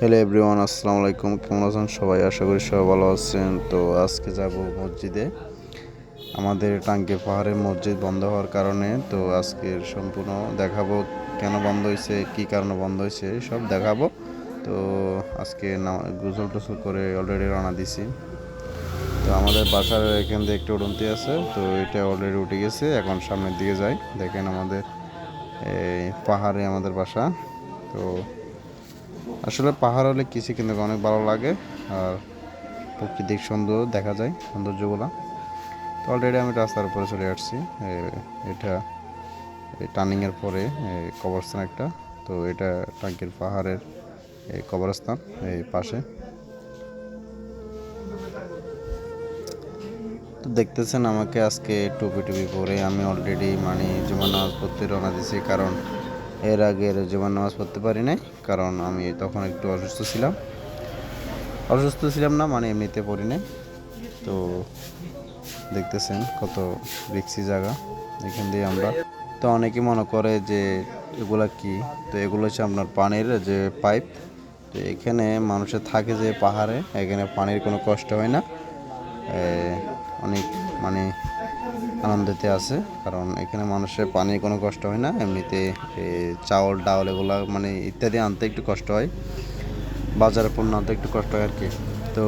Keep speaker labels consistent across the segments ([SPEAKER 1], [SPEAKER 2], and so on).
[SPEAKER 1] Hello everyone, আসসালামু আলাইকুম। কেমন আছেন সবাই? আশা করি সবাই ভালো আছেন। তো আজকে যাব মসজিদে। আমাদের টাঙ্কে পাহাড়ে মসজিদ বন্ধ হওয়ার কারণে, তো আজকের সম্পূর্ণ দেখাবো কেন বন্ধ হয়েছে, কী কারণে বন্ধ হয়েছে, সব দেখাবো। তো আজকে গোসল টোসল করে অলরেডি রানা দিছি। তো আমাদের বাসার এখান থেকে একটু উড়ন্তি আছে, তো এটা অলরেডি উঠে গেছে। এখন সামনের দিকে যাই। দেখেন আমাদের এই পাহাড়ে আমাদের বাসা। তো আসলে পাহাড় হলে কিছু কিন্তু অনেক ভালো লাগে আর প্রাকৃতিক সৌন্দর্য দেখা যায়, সৌন্দর্যগুলো। তো অলরেডি আমি রাস্তার উপরে চলে আসছি। এটা টার্নিংয়ের পরে কবরস্থান একটা। তো এটা টাঙ্কির পাহাড়ের এই কবরস্থান এই পাশে। তো দেখতেছেন আমাকে আজকে টুপি টুপি পরে। আমি অলরেডি মানে জুমার নামাজ পড়তে রওনা দিয়েছি কারণ এর আগে জুমার নামাজ পড়তে পারি নাই, কারণ আমি তখন একটু অসুস্থ ছিলাম। অসুস্থ ছিলাম না মানে এমনিতে পড়ি নাই। তো দেখতেছেন কত রিক্সি জায়গা এখান দিয়ে আমরা। তো অনেকে মনে করে যে এগুলা কি? তো এগুলো হচ্ছে আপনার পানির যে পাইপ। তো এখানে মানুষের থাকে যে পাহাড়ে, এখানে পানির কোনো কষ্ট হয় না। অনেক মানে আনন্দতে আছে। কারণ এখানে মানুষের পানির কোনো কষ্ট হয় না। এমনিতে চাউল, ডাউল এগুলো মানে ইত্যাদি আনতে একটু কষ্ট হয়। বাজারে পণ্য আনতে একটু কষ্ট হয় আর কি তো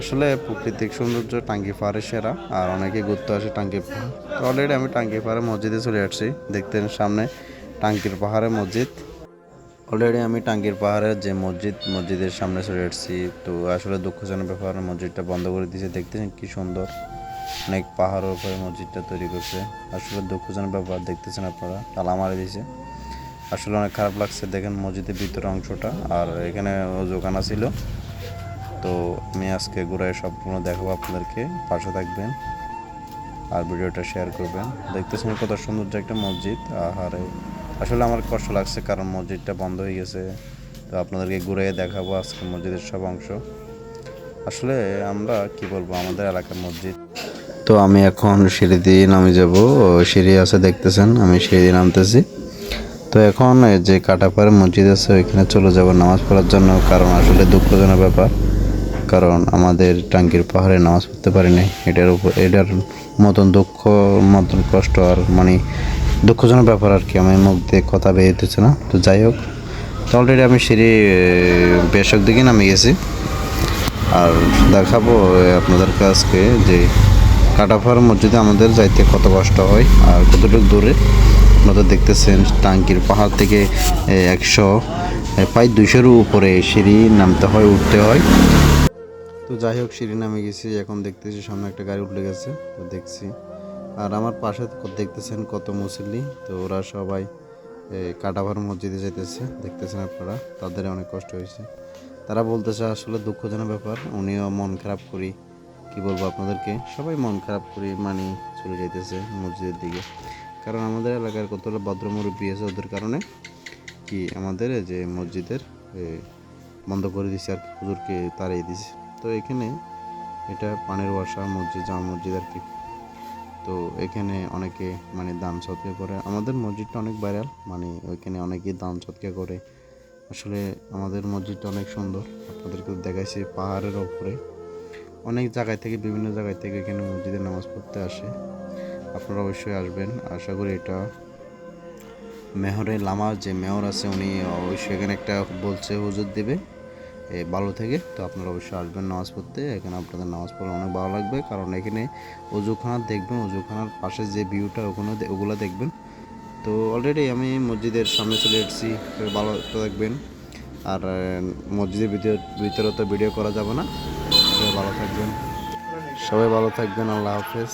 [SPEAKER 1] আসলে প্রাকৃতিক সৌন্দর্য টাঙ্গি পাহাড়ের সেরা। আর অনেকে ঘুরতে আসে টাঙ্গি পাহাড়। তো অলরেডি আমি টাঙ্গি পাহাড়ের মসজিদে চলে আসছি। দেখতেন সামনে টাঙ্কির পাহাড়ে মসজিদ। অলরেডি আমি টাঙ্গির পাহাড়ের যে মসজিদ, মসজিদের সামনে চলে এসেছি। তো আসলে দুঃখজনক ব্যাপার, মসজিদটা বন্ধ করে দিয়েছে। দেখতেছেন কি সুন্দর, অনেক পাহাড়ের উপরে মসজিদটা তৈরি করছে। আসলে দুঃখজনক ব্যাপার, দেখতেছেন আপনারা, তালা মারি দিয়েছে। আসলে অনেক খারাপ লাগছে, দেখেন মসজিদের ভিতরে অংশটা, আর এখানে দোকানা ছিল। তো আমি আজকে ঘুরায় সম্পূর্ণ দেখাবো আপনাদেরকে, পাশে থাকবেন আর ভিডিওটা শেয়ার করবেন। দেখতেছেন কত সুন্দর একটা মসজিদ আর আসলে আমার কষ্ট লাগছে কারণ মসজিদটা বন্ধ হয়ে গেছে। তো আপনাদেরকে ঘুরে দেখাবো আজকে মসজিদের সব অংশ। আসলে আমরা, কি বলব, আমাদের এলাকার মসজিদ। তো আমি এখন সিঁড়ি দিয়ে নামে যাব। সিঁড়ি আছে দেখতেছেন, আমি সিঁড়ি নামতেছি। তো এখন যে কাটাপাড়ে মসজিদ আছে, ওইখানে চলে যাব নামাজ পড়ার জন্য। কারণ আসলে দুঃখজনক ব্যাপার। কারণ আমাদের টাঙ্কির পাহাড়ে নামাজ পড়তে পারি নাই এটার উপর, এটার মতন দুঃখ, মতন কষ্ট আর মানে দুঃখজনক ব্যাপার আর কি, আমার মুখ দিয়ে কথা বেরোতেছে না। তো যাই হোক, তো অলরেডি আমি সিঁড়ি বেশক দিকে নামে গেছি। আর দেখাবো আপনাদের কাছকে যে কাটাফার মসজিদে আমাদের যাইতে কত কষ্ট হয় আর কতটুকু দূরে। আপনারা দেখতেছেন টাঙ্কির পাহাড় থেকে একশো প্রায় দুইশোর উপরে সিঁড়ি নামতে হয়, উঠতে হয়। তো যাই হোক, সিঁড়ি নামে গেছি, এখন দেখতেছি সামনে একটা গাড়ি উঠে গেছে, তো দেখছি। আর আমার পাশে দেখতেছেন কত মুসল্লি। তো ওরা সবাই কাটাভার মসজিদে যেতেছে দেখতেছেন আপনারা, তাদের অনেক কষ্ট হয়েছে। তারা বলতেছে, আসলে দুঃখজনক ব্যাপার। উনিও মন খারাপ করি, কি বলব আপনাদেরকে? সবাই মন খারাপ করি মানে চলে যাইতেছে মসজিদের দিকে। কারণ আমাদের এলাকার কতগুলো ভদ্র মুরব্বী আছে, ওদের কারণে কি আমাদের যে মসজিদের বন্ধ করে দিছে আর কি, হুজুরকে তাড়িয়ে দিছে। তো এখানে এটা পানের বাসা মসজিদ, জামা মসজিদ আর কি। তো এখানে অনেকে মানে দান সৎকা করে। আমাদের মসজিদটা অনেক ভাইরাল মানে ওইখানে অনেকেই দান সৎকা করে। আসলে আমাদের মসজিদটা অনেক সুন্দর আপনাদেরকে দেখাইছি পাহাড়ের ওপরে। অনেক জায়গায় থেকে, বিভিন্ন জায়গায় থেকে এখানে মসজিদে নামাজ পড়তে আসে। আপনারা অবশ্যই আসবেন, আশা করি এটা মেহরে লামা যে মেয়র আছে, উনি অবশ্যই এখানে একটা বলছে, হুজুর দেবে। ভালো থেকে। তো আপনারা অবশ্যই আসবেন নামাজ পড়তে। এখানে আপনাদের নামাজ পড়লে অনেক ভালো লাগবে। কারণ এখানে অজুখানা দেখবেন, অজুখানার পাশে যে ভিউটা ওখানে ওগুলো দেখবেন। তো অলরেডি আমি মসজিদের সামনে চলে এসেছি। ভালো থাকবেন আর মসজিদের ভিতরে ভিতরে তো ভিডিও করা যাবে না। ভালো থাকবেন। সবাই ভালো থাকবেন। আল্লাহ হাফেজ।